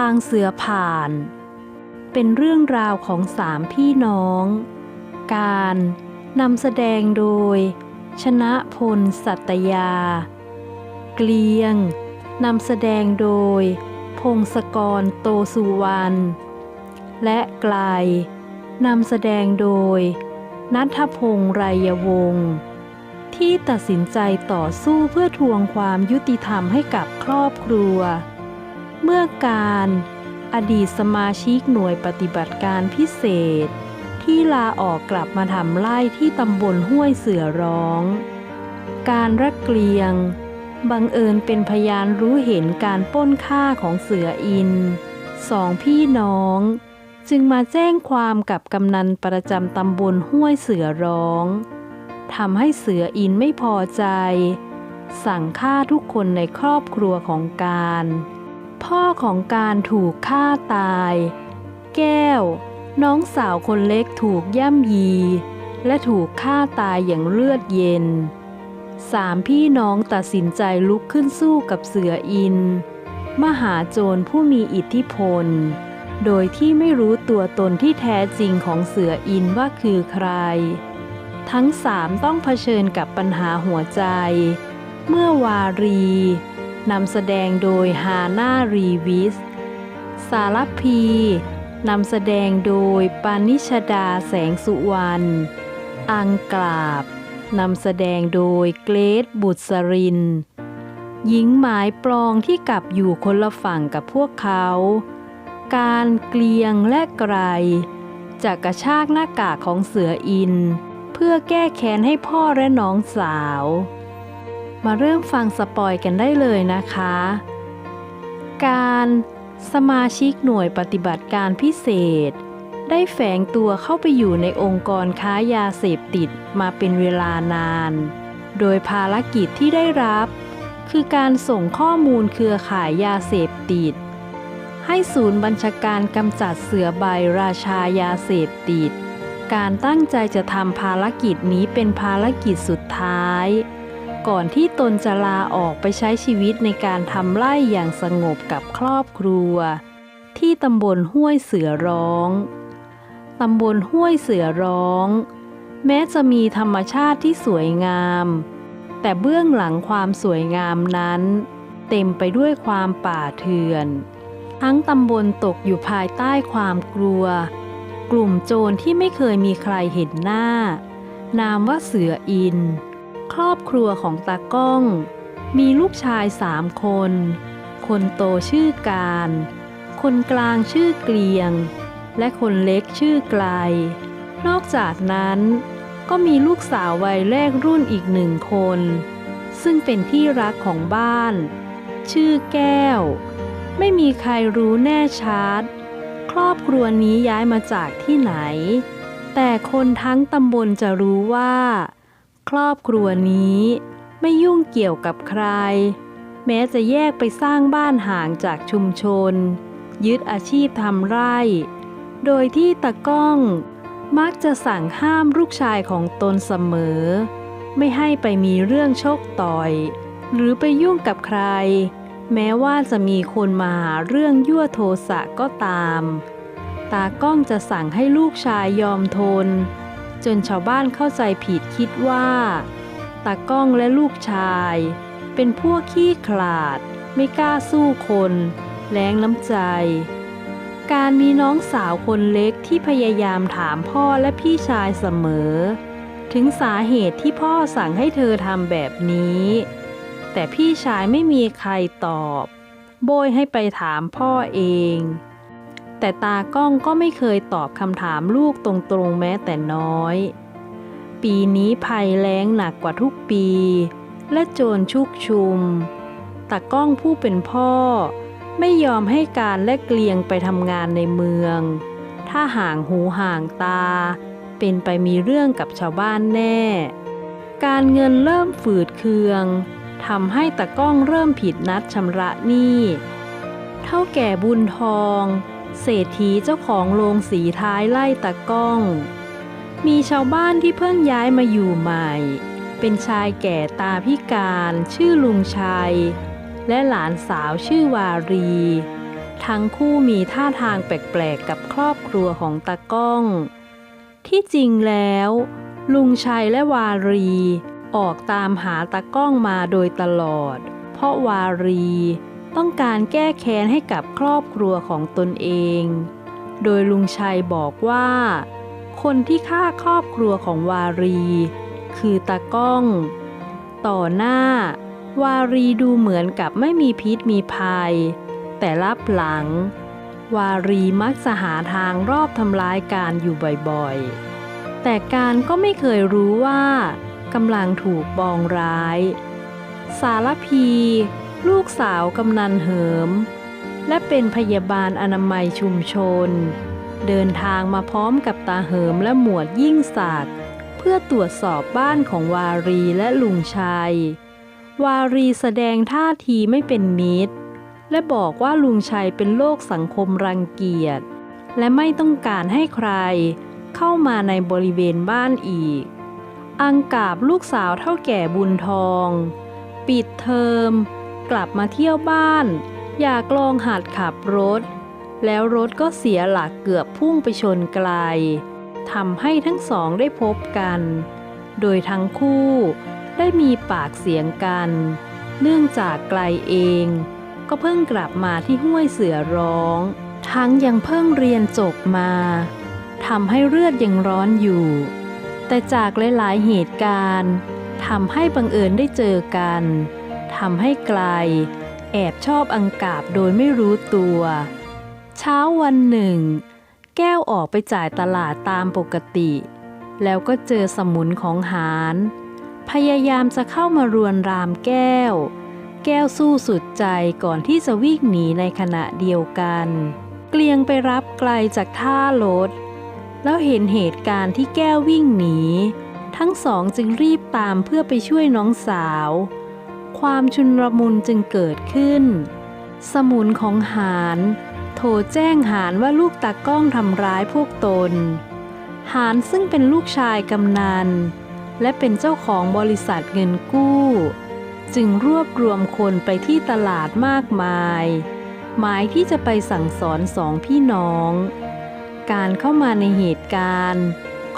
ทางเสือผ่าน เป็นเรื่องราวของสามพี่น้อง การนำแสดงโดย ชนะพลสัตยา เกลียงนำแสดงโดย พงศกรโตสุวรรณและไกลนำแสดงโดย นัทพงษ์ไรยวงศ์ที่ตัดสินใจต่อสู้เพื่อทวงความยุติธรรมให้กับครอบครัว เมื่อการ อดีตสมาชิกหน่วยปฏิบัติการพิเศษ ที่ลาออกกลับมาทำไร่ที่ตำบลห้วยเสือร้อง การรักเกลียง บังเอิญเป็นพยานรู้เห็นการป้นฆ่าของเสืออินสองพี่น้อง จึงมาแจ้งความกับกำนันประจำตำบลห้วยเสือร้องทำให้เสืออินไม่พอใจ สั่งฆ่าทุกคนในครอบครัวของการ พ่อของการถูกฆ่าตาย แก้ว น้องสาวคนเล็กถูกย่ำยี และถูกฆ่าตายอย่างเลือดเย็น สามพี่น้องตัดสินใจลุกขึ้นสู้กับเสืออิน มหาโจรผู้มีอิทธิพล โดยที่ไม่รู้ตัวตนที่แท้จริงของเสืออินว่าคือใคร ทั้งสามต้องเผชิญกับปัญหาหัวใจ เมื่อวารี นำแสดงโดยฮาน่ารีวิส สารพีนำแสดงโดยปานิชดาแสงสุวรรณ อังกราบ นำแสดงโดยเกรทบุษริน หญิงหมายปลองที่กลับอยู่คนละฝั่งกับพวกเขา การเกลียงและไกรจากกระชากหน้ากากของเสืออิน เพื่อแก้แค้นให้พ่อและน้องสาว มาเริ่มฟังสปอยกันได้เลยนะคะ การสมาชิกหน่วยปฏิบัติการพิเศษ ได้แฝงตัวเข้าไปอยู่ในองค์กรค้ายาเสพติดมาเป็นเวลานาน โดยภารกิจที่ได้รับ คือการส่งข้อมูลเครือข่ายยาเสพติด ให้ศูนย์บัญชาการกำจัดเสือใบราชายาเสพติด การตั้งใจจะทำภารกิจนี้เป็นภารกิจสุดท้าย ก่อนที่ตนจะลาออกไปใช้ชีวิตในการทำไร่อย่างสงบกับครอบครัว ที่ตำบลห้วยเสือร้อง ตำบลห้วยเสือร้อง แม้จะมีธรรมชาติที่สวยงาม แต่เบื้องหลังความสวยงามนั้น เต็มไปด้วยความป่าเถื่อน ทั้งตำบลตกอยู่ภายใต้ความกลัว กลุ่มโจรที่ไม่เคยมีใครเห็นหน้า นามว่าเสืออิน ครอบครัวของตากล้อง มีลูกชายสามคน คนโตชื่อการ คนกลางชื่อเกลียง และคนเล็กชื่อไกล นอกจากนั้น ก็มีลูกสาววัยแรกรุ่นอีกหนึ่งคน ซึ่งเป็นที่รักของบ้าน ชื่อแก้ว ไม่มีใครรู้แน่ชัด ครอบครัวนี้ย้ายมาจากที่ไหน แต่คนทั้งตำบลจะรู้ว่า ครอบครัวนี้ไม่ยุ่งเกี่ยวกับใคร แม้จะแยกไปสร้างบ้านห่างจากชุมชน ยึดอาชีพทำไร่ โดยที่ตะก้องมักจะสั่งห้ามลูกชายของตนเสมอ ไม่ให้ไปมีเรื่องชกต่อย หรือไปยุ่งกับใคร แม้ว่าจะมีคนมาหาเรื่องยั่วโทสะก็ตาม ตาก้องจะสั่งให้ลูกชายยอมทน จนชาวบ้านเข้าใจผิดคิดว่าตากล้องและลูกชาย เป็นพวกขี้ขลาด ไม่กล้าสู้คน แรงน้ำใจ การมีน้องสาวคนเล็กที่พยายามถามพ่อและพี่ชายเสมอ ถึงสาเหตุที่พ่อสั่งให้เธอทำแบบนี้ แต่พี่ชายไม่มีใครตอบ โบยให้ไปถามพ่อเอง แต่ตากล้องก็ไม่เคยตอบคำถามลูกตรงๆแม้แต่น้อย ปีนี้ภัยแล้งหนักกว่าทุกปี และโจรชุกชุมตากล้องผู้เป็นพ่อ ไม่ยอมให้การและเกลียงไปทำงานในเมือง ถ้าห่างหูห่างตา เป็นไปมีเรื่องกับชาวบ้านแน่ การเงินเริ่มฝืดเคืองทำให้ตะก้องเริ่มผิดนัดชำระหนี้ เท่าแก่บุญทอง เศรษฐีเจ้าของโรงสีท้ายไล่ตะก้อง มีชาวบ้านที่เพิ่งย้ายมาอยู่ใหม่ เป็นชายแก่ตาพิการชื่อลุงชัย และหลานสาวชื่อวารี ทั้งคู่มีท่าทางแปลกๆกับครอบครัวของตากล้อง ที่จริงแล้ว ลุงชัยและวารีออกตามหาตากล้องมาโดยตลอด เพราะวารี ต้องการแก้แค้นให้กับครอบครัวของตนเอง โดยลุงชัยบอกว่า คนที่ฆ่าครอบครัวของวารี คือตากล้อง ต่อหน้า วารีดูเหมือนกับไม่มีพิษมีภัย แต่รับหลัง วารีมักจะหาทางรอบทำร้ายการอยู่บ่อยๆ แต่การก็ไม่เคยรู้ว่ากำลังถูกบองร้าย สารพี ลูกสาวกำนันเหิม และเป็นพยาบาลอนามัยชุมชน เดินทางมาพร้อมกับตาเหิมและหมวดยิ่งศักดิ์เพื่อตรวจสอบบ้านของวารีและลุงชัย วารีแสดงท่าทีไม่เป็นมิตร และบอกว่าลุงชัยเป็นโรคสังคมรังเกียจ และไม่ต้องการให้ใครเข้ามาในบริเวณบ้านอีก อังกาบลูกสาวเท่าแก่บุญทอง ปิดเทอม กลับมาเที่ยวบ้าน อยากลองหัดขับรถ แล้วรถก็เสียหลักเกือบพุ่งไปชนไกลทำให้ทั้งสองได้พบกัน โดยทั้งคู่ได้มีปากเสียงกัน เนื่องจากไกลเอง ก็เพิ่งกลับมาที่ห้วยเสือร้อง ทั้งยังเพิ่งเรียนจบมาทำให้เลือดยังร้อนอยู่ แต่จากหลายๆเหตุการณ์ทำให้บังเอิญได้เจอกันำให้ไกล แอบชอบอังกาบโดยไม่รู้ตัว เช้าวันหนึ่ง แก้วออกไปจ่ายตลาดตามปกติ แล้วก็เจอสมุนของหารพยายามจะเข้ามารวนรามแก้ว แก้วสู้สุดใจก่อนที่จะวิ่งหนีในขณะเดียวกัน เกลียงไปรับไกลจากท่ารถ แล้วเห็นเหตุการณ์ที่แก้ววิ่งหนีทั้งสองจึงรีบตามเพื่อไปช่วยน้องสาว ความชุนรมุนจึงเกิดขึ้น สมุนของหารโทรแจ้งหารว่าลูกตากล้องทำร้ายพวกตน หารซึ่งเป็นลูกชายกำนัน และเป็นเจ้าของบริษัทเงินกู้ จึงรวบรวมคนไปที่ตลาดมากมาย หมายที่จะไปสั่งสอนสองพี่น้อง การเข้ามาในเหตุการณ์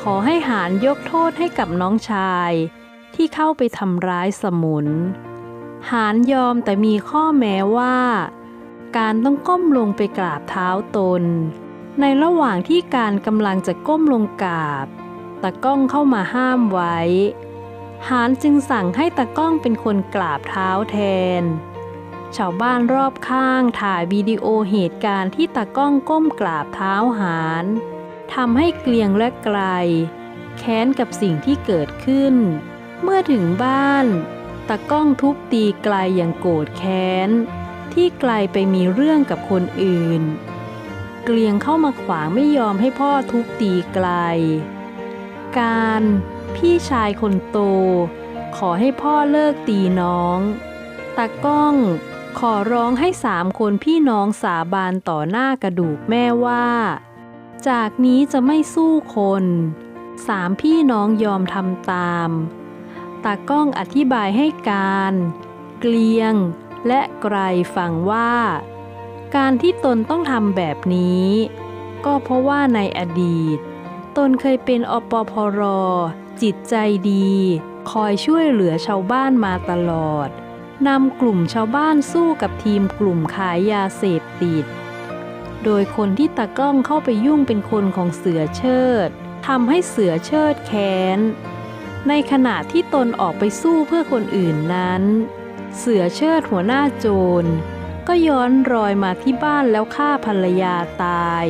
ขอให้หารยกโทษให้กับน้องชาย ที่เข้าไปทำร้ายสมุน หารยอมแต่มีข้อแม้ว่า การต้องก้มลงไปกราบเท้าตน ในระหว่างที่การกำลังจะก้มลงกราบ ตะก้องเข้ามาห้ามไว้ หารจึงสั่งให้ตะก้องเป็นคนกราบเท้าแทน ชาวบ้านรอบข้างถ่ายวิดีโอเหตุการณ์ที่ตะก้องก้มกราบเท้าหารทำให้เกลียงและไกล แค้นกับสิ่งที่เกิดขึ้น เมื่อถึงบ้าน ตะก้องทุบตีไกลอย่างโกรธแค้น ที่ไกลไปมีเรื่องกับคนอื่น เกลียงเข้ามาขวางไม่ยอมให้พ่อทุบตีไกล การพี่ชายคนโต ขอให้พ่อเลิกตีน้อง ตะก้องขอร้องให้สามคนพี่น้องสาบานต่อหน้ากระดูกแม่ว่า จากนี้จะไม่สู้คน สามพี่น้องยอมทำตาม ตากล้องอธิบายให้การ เกลียง และไกรฟังว่า การที่ตนต้องทำแบบนี้ ก็เพราะว่าในอดีต ตนเคยเป็นอปพร จิตใจดี คอยช่วยเหลือชาวบ้านมาตลอดนำกลุ่มชาวบ้านสู้กับทีมกลุ่มขายยาเสพติด โดยคนที่ตากล้องเข้าไปยุ่งเป็นคนของเสือเชิดทำให้เสือเชิดแค้น ในขณะที่ตนออกไปสู้เพื่อคนอื่นนั้น เสือเชิดหัวหน้าโจร ก็ย้อนรอยมาที่บ้านแล้วฆ่าภรรยาตาย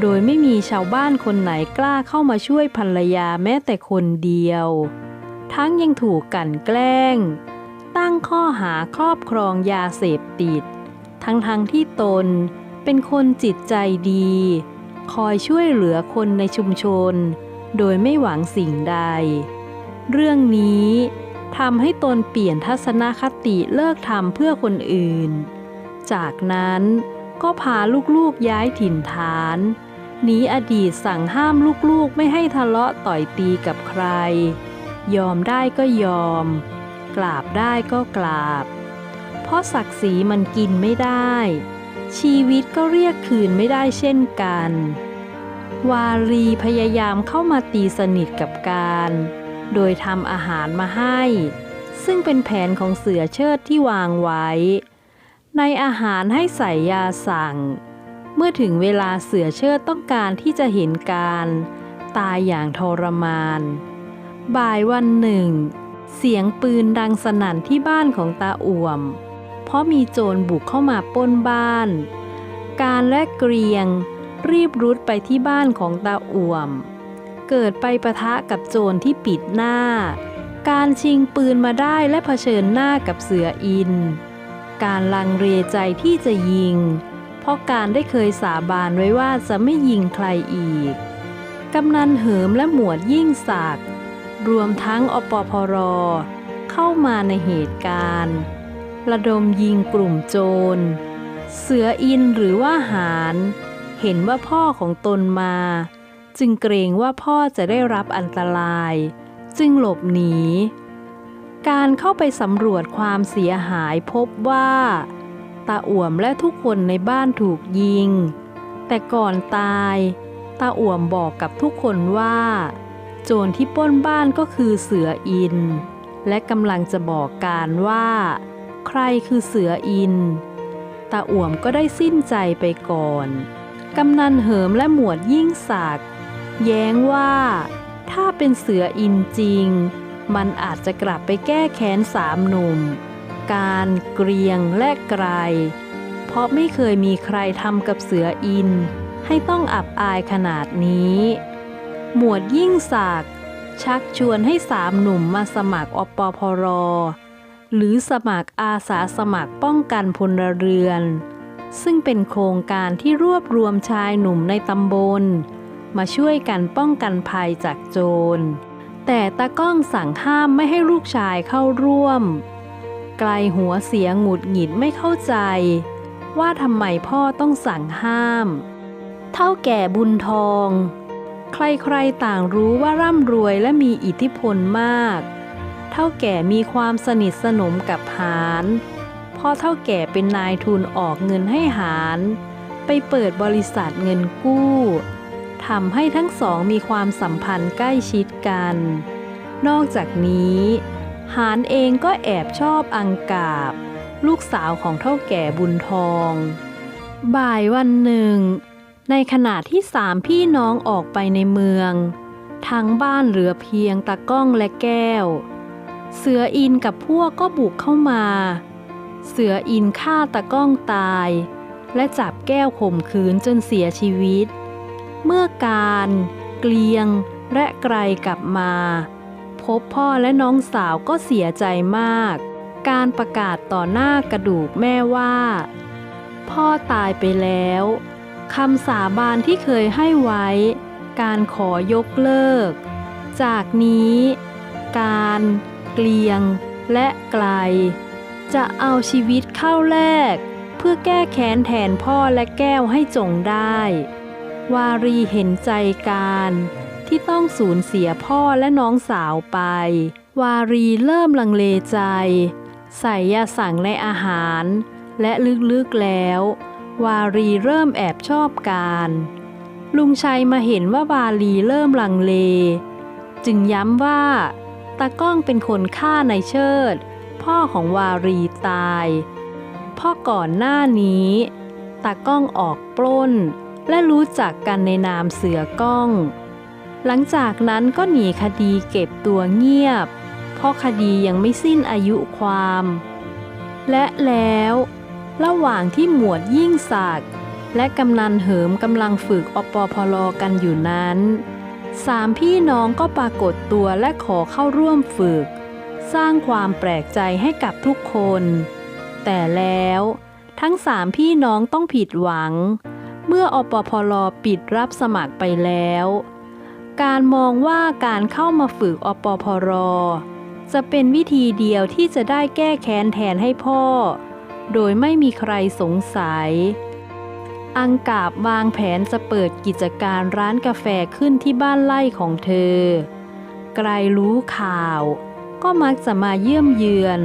โดยไม่มีชาวบ้านคนไหนกล้าเข้ามาช่วยภรรยาแม้แต่คนเดียว ทั้งยังถูกกันแกล้ง ตั้งข้อหาครอบครองยาเสพติด ทั้งๆทที่ตนเป็นคนจิตใจดี คอยช่วยเหลือคนในชุมชน โดยไม่หวังสิ่งใด เรื่องนี้ทำให้ตนเปลี่ยนทัศนคติเลิกทำเพื่อคนอื่น จากนั้นก็พาลูกๆย้ายถิ่นฐานหนีอดีตสั่งห้ามลูกๆไม่ให้ทะเลาะต่อยตีกับใคร ยอมได้ก็ยอม กราบได้ก็กราบ เพราะศักดิ์ศรีมันกินไม่ได้ ชีวิตก็เรียกคืนไม่ได้เช่นกัน วารีพยายามเข้ามาตีสนิทกับการ โดยทำอาหารมาให้ ซึ่งเป็นแผนของเสือเชิดที่วางไว้ ในอาหารให้ใส่ยาสั่ง เมื่อถึงเวลาเสือเชิดต้องการที่จะเห็นการ ตายอย่างทรมาน บ่ายวันหนึ่ง เสียงปืนดังสนั่นที่บ้านของตาอ่วม เพราะมีโจรบุกเข้ามาป้นบ้าน การและเกรียง รีบรุดไปที่บ้านของตาอ่วม เกิดไปปะทะกับโจรที่ปิดหน้า การชิงปืนมาได้และเผชิญหน้ากับเสืออิน การลังเลใจที่จะยิง เพราะการได้เคยสาบานไว้ว่าจะไม่ยิงใครอีก กำนันเหิมและหมวดยิ่งศักดิ์รวมทั้งอปพร เข้ามาในเหตุการณ์ ระดมยิงกลุ่มโจร เสืออินหรือว่าหาร เห็นว่าพ่อของตนมา จึงเกรงว่าพ่อจะได้รับอันตราย จึงหลบหนี การเข้าไปสำรวจความเสียหายพบว่าตาอ่วมและทุกคนในบ้านถูกยิง แต่ก่อนตายตาอ่วมบอกกับทุกคนว่า โจรที่ป้นบ้านก็คือเสืออิน และกำลังจะบอกการว่า ใครคือเสืออินตาอ่วมก็ได้สิ้นใจไปก่อน กำนันเหิมและหมวดยิ่งศักดิ์ แย้งว่า ถ้าเป็นเสืออินจริง มันอาจจะกลับไปแก้แค้นสามหนุ่ม การเกรียงและไกรเพราะไม่เคยมีใครทำกับเสืออิน ให้ต้องอับอายขนาดนี้ หมวดยิ่งศักดิ์ชักชวนให้สามหนุ่มมาสมัครอปพรหรือสมัครอาสาสมัครป้องกันพลเรือน ซึ่งเป็นโครงการที่รวบรวมชายหนุ่มในตำบล มาช่วยกันป้องกันภัยจากโจร แต่ตาก้องสั่งห้ามไม่ให้ลูกชายเข้าร่วม ไกลหัวเสียงหงุดหงิดไม่เข้าใจ ว่าทำไมพ่อต้องสั่งห้าม เท่าแก่บุญทอง ใครๆต่างรู้ว่าร่ำรวยและมีอิทธิพลมาก เท่าแก่มีความสนิทสนมกับหารเพราะเท่าแก่เป็นนายทุนออกเงินให้หาร ไปเปิดบริษัทเงินกู้ ทำให้ทั้งสองมีความสัมพันธ์ใกล้ชิดกัน นอกจากนี้ หารเองก็แอบชอบอังกาบ ลูกสาวของเท่าแก่บุญทอง บ่ายวันหนึ่ง ในขณะที่สามพี่น้องออกไปในเมือง ทั้งบ้านเหลือเพียงตะก้องและแก้ว เสืออินกับพวกก็บุกเข้ามา เสืออินฆ่าตะก้องตาย และจับแก้วข่มขืนจนเสียชีวิต เมื่อการ เกลียง และไกรกลับมา พบพ่อและน้องสาวก็เสียใจมาก การประกาศต่อหน้ากระดูกแม่ว่า พ่อตายไปแล้วคำสาบานที่เคยให้ไว้ การขอยกเลิก จากนี้ การ เกลียง และไกล จะเอาชีวิตเข้าแลกเพื่อแก้แค้นแทนพ่อและแก้วให้จงได้ วารีเห็นใจการที่ต้องสูญเสียพ่อและน้องสาวไป วารีเริ่มลังเลใจ ใส่ยาสั่งในอาหาร และลึกๆแล้ว วารีเริ่มแอบชอบการ ลุงชัยมาเห็นว่าวารีเริ่มลังเล จึงย้ำว่าตาก้องเป็นคนฆ่าในเชิด พ่อของวารีตาย พ่อก่อนหน้านี้ตาก้องออกปล้น และรู้จักกันในนามเสือก้อง หลังจากนั้นก็หนีคดีเก็บตัวเงียบ เพราะคดียังไม่สิ้นอายุความ และแล้ว ระหว่างที่หมวดยิ่งศักดิ์และกำนันเหิมกำลังฝึกอปพลกันอยู่นั้นสามพี่น้องก็ปรากฏตัวและขอเข้าร่วมฝึก สร้างความแปลกใจให้กับทุกคน แต่แล้ว ทั้งสามพี่น้องต้องผิดหวัง เมื่ออปพลปิดรับสมัครไปแล้ว การมองว่าการเข้ามาฝึกอปพรจะเป็นวิธีเดียวที่จะได้แก้แค้นแทนให้พ่อ โดยไม่มีใครสงสัย อังกาบวางแผนจะเปิดกิจการร้านกาแฟขึ้นที่บ้านไร่ของเธอ ไกลรู้ข่าว ก็มักจะมาเยี่ยมเยือน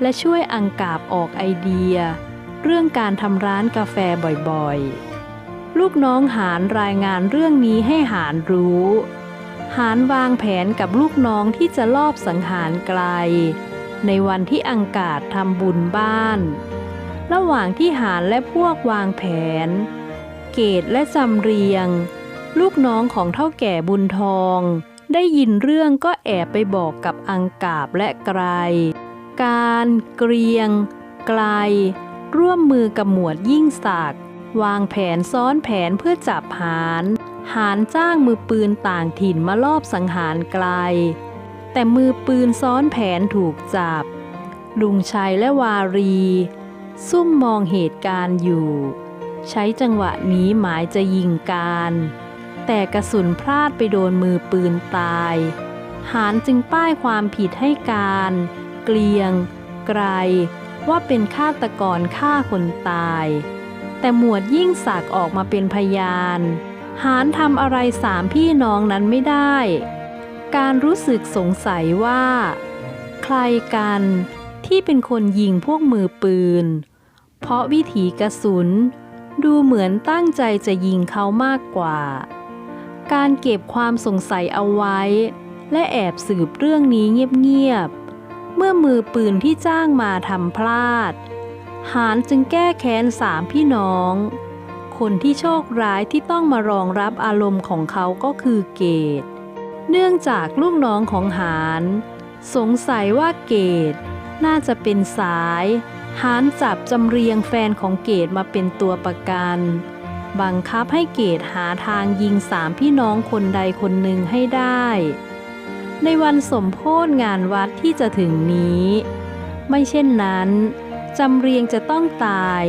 และช่วยอังกาบออกไอเดีย เรื่องการทำร้านกาแฟบ่อยๆ ลูกน้องหารรายงานเรื่องนี้ให้หารรู้ หารวางแผนกับลูกน้องที่จะลอบสังหารไกล ในวันที่อังกาศทำบุญบ้าน ระหว่างที่หารและพวกวางแผน เกตและจำเรียง ลูกน้องของเท่าแก่บุญทอง ได้ยินเรื่องก็แอบไปบอกกับอังกาบและไกรการเกรียง ไกล ร่วมมือกับหมวดยิ่งศักด วางแผนซ้อนแผนเพื่อจับหารหารจ้างมือปืนต่างถิ่นมาลอบสังหารไกล แต่มือปืนซ้อนแผนถูกจับ ลุงชัยและวารี ซุ่มมองเหตุการณ์อยู่ ใช้จังหวะนี้หมายจะยิงการ แต่กระสุนพลาดไปโดนมือปืนตาย หารจึงป้ายความผิดให้การ เกลียง ไกรว่าเป็นฆาตกรฆ่าคนตาย แต่หมวดยิ่งศักออกมาเป็นพยาน หารทำอะไรสามพี่น้องนั้นไม่ได้ การรู้สึกสงสัยว่า ใครกันที่เป็นคนยิงพวกมือปืน เพราะวิถีกระสุน ดูเหมือนตั้งใจจะยิงเขามากกว่า การเก็บความสงสัยเอาไว้ และแอบสืบเรื่องนี้เงียบๆเมื่อมือปืนที่จ้างมาทำพลาด หารจึงแก้แค้นสามพี่น้อง คนที่โชคร้ายที่ต้องมารองรับอารมณ์ของเขาก็คือเกต เนื่องจากลูกน้องของหารสงสัยว่าเกต น่าจะเป็นสาย หารจับจำเรียงแฟนของเกตมาเป็นตัวประกัน บังคับให้เกตหาทางยิงสามพี่น้องคนใดคนหนึ่งให้ได้ ในวันสมโพธงานวัดที่จะถึงนี้ ไม่เช่นนั้น จำเรียงจะต้องตาย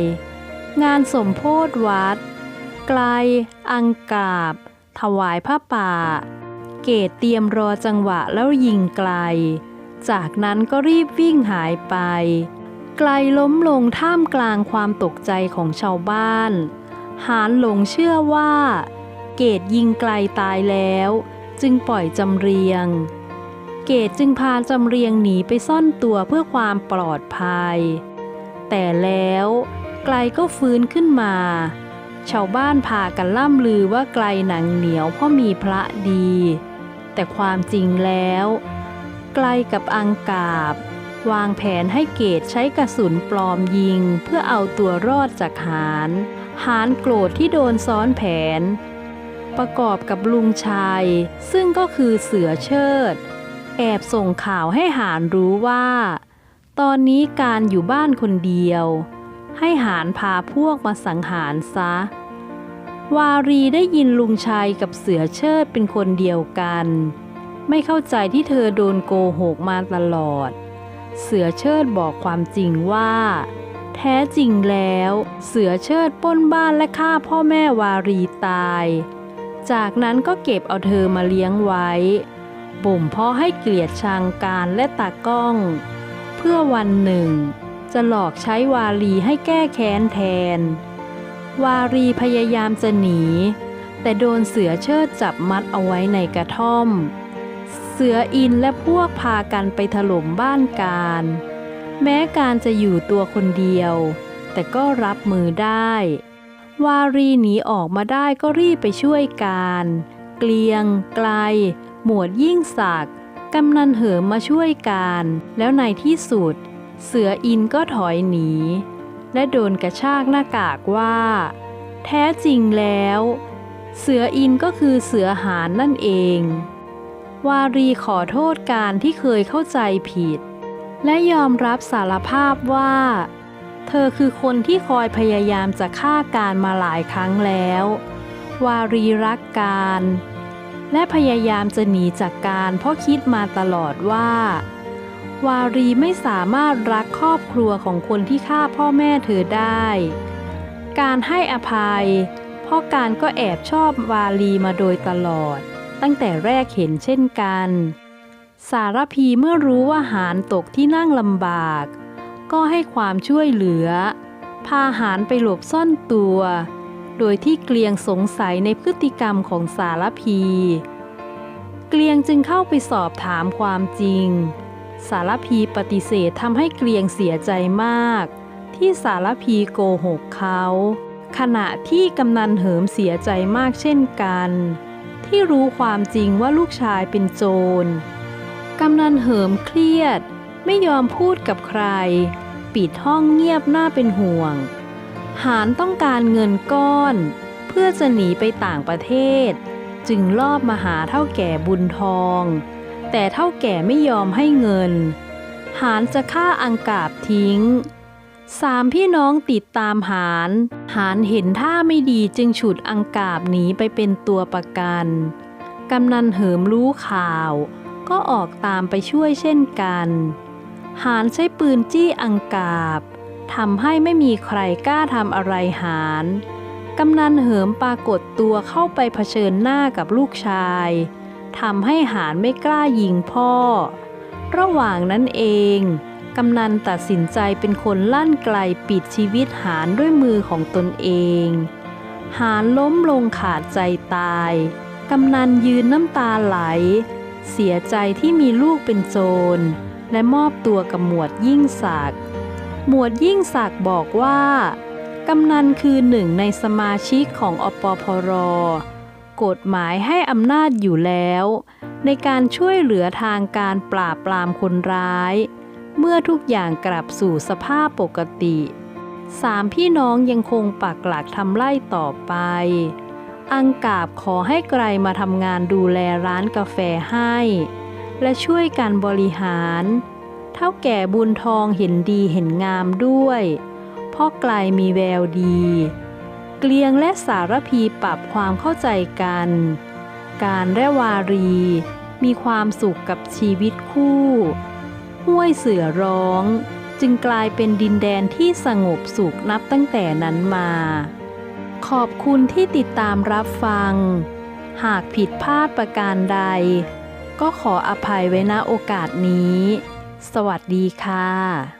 งานสมโพธวัด ไกล อังกาบ ถวายผ้าป่า เกตเตรียมรอจังหวะแล้วยิงไกล จากนั้นก็รีบวิ่งหายไป ไกลล้มลงท่ามกลางความตกใจของชาวบ้าน หารหลงเชื่อว่า เกตยิงไกลตายแล้ว จึงปล่อยจำเรียงเกตจึงพาจำเรียงหนีไปซ่อนตัวเพื่อความปลอดภัย แต่แล้วไกลก็ฟื้นขึ้นมา ชาวบ้านพากันล่ำลือว่าไกลหนังเหนียวเพราะมีพระดี แต่ความจริงแล้ว ไกลกับอังกาบ วางแผนให้เกตใช้กระสุนปลอมยิงเพื่อเอาตัวรอดจากหารหารโกรธที่โดนซ้อนแผน ประกอบกับลุงชาย ซึ่งก็คือเสือเชิด แอบส่งข่าวให้หารรู้ว่า ตอนนี้การอยู่บ้านคนเดียว ให้หารพาพวกมาสังหารซะ วารีได้ยินลุงชัยกับเสือเชิดเป็นคนเดียวกัน ไม่เข้าใจที่เธอโดนโกหกมาตลอด เสือเชิดบอกความจริงว่า แท้จริงแล้ว เสือเชิดป้นบ้านและฆ่าพ่อแม่วารีตาย จากนั้นก็เก็บเอาเธอมาเลี้ยงไว้ บ่มเพาะให้เกลียดชังการและตากล้อง พื่อวันหนึ่ง จะหลอกใช้วารีให้แก้แค้นแทน วารีพยายามจะหนี แต่โดนเสือเชิดจับมัดเอาไว้ในกระท่อม เสืออินและพวกพากันไปถล่มบ้านการ แม้การจะอยู่ตัวคนเดียว แต่ก็รับมือได้ วารีหนีออกมาได้ก็รีบไปช่วยการ เกลียง ไกล หมวดยิ่งศักด กำนันเหิมมาช่วยการ แล้วในที่สุด เสืออินก็ถอยหนี และโดนกระชากหน้ากากว่า แท้จริงแล้ว เสืออินก็คือเสือหานนั่นเอง วารีขอโทษการที่เคยเข้าใจผิด และยอมรับสารภาพว่า เธอคือคนที่คอยพยายามจะฆ่าการมาหลายครั้งแล้ว วารีรักการ และพยายามจะหนีจากการเพราะคิดมาตลอดว่า วารีไม่สามารถรักครอบครัวของคนที่ฆ่าพ่อแม่เธอได้ การให้อภัยพราะการก็แอบชอบวาลีมาโดยตลอด ตั้งแต่แรกเห็นเช่นกัน สารพีเมื่อรู้ว่าหารตกที่นั่งลำบาก ก็ให้ความช่วยเหลือ พาหารไปหลบซ่อนตัว โดยที่เกลียงสงสัยในพฤติกรรมของสารพี เกลียงจึงเข้าไปสอบถามความจริง สารพีปฏิเสธทำให้เกลียงเสียใจมาก ที่สารพีโกหกเขา ขณะที่กำนันเหิมเสียใจมากเช่นกัน ที่รู้ความจริงว่าลูกชายเป็นโจรกำนันเหิมเครียด ไม่ยอมพูดกับใคร ปิดห้องเงียบหน้าเป็นห่วง หารต้องการเงินก้อน เพื่อจะหนีไปต่างประเทศ จึงลอบมาหาเท่าแก่บุญทอง แต่เท่าแก่ไม่ยอมให้เงิน หารจะฆ่าอังกาบทิ้งสามพี่น้องติดตามหาร หารเห็นท่าไม่ดีจึงฉุดอังกาบหนีไปเป็นตัวประกัน กำนันเหิมรู้ข่าว ก็ออกตามไปช่วยเช่นกัน หารใช้ปืนจี้อังกาบ ทำให้ไม่มีใครกล้าทำอะไรหารกำนันเหิมปรากฏตัวเข้าไปเผชิญหน้ากับลูกชายทำให้หารไม่กล้ายิงพ่อ ระหว่างนั้นเอง กำนันตัดสินใจเป็นคนลั่นไกลปิดชีวิตหารด้วยมือของตนเอง หารล้มลงขาดใจตาย กำนันยืนน้ำตาไหล เสียใจที่มีลูกเป็นโจร และมอบตัวกับหมวดยิ่งศักดิ์ หมวดยิ่งศักดิ์บอกว่า กำนันคือหนึ่งในสมาชิกของอปพร กฎหมายให้อำนาจอยู่แล้ว ในการช่วยเหลือทางการปราบปรามคนร้าย เมื่อทุกอย่างกลับสู่สภาพปกติสามพี่น้องยังคงปักหลักทำไร่ต่อไป อังกาบขอให้ไกลมาทำงานดูแลร้านกาแฟให้ และช่วยกันบริหาร เท่าแก่บุญทองเห็นดีเห็นงามด้วยพ่อไกลมีแววดี เกลียงและสารพีปรับความเข้าใจกัน การและวารี มีความสุขกับชีวิตคู่ ห้วยเสือร้อง จึงกลายเป็นดินแดนที่สงบสุขนับตั้งแต่นั้นมา ขอบคุณที่ติดตามรับฟัง หากผิดพลาดประการใด ก็ขออภัยไว้ณโอกาสนี้ สวัสดีค่ะ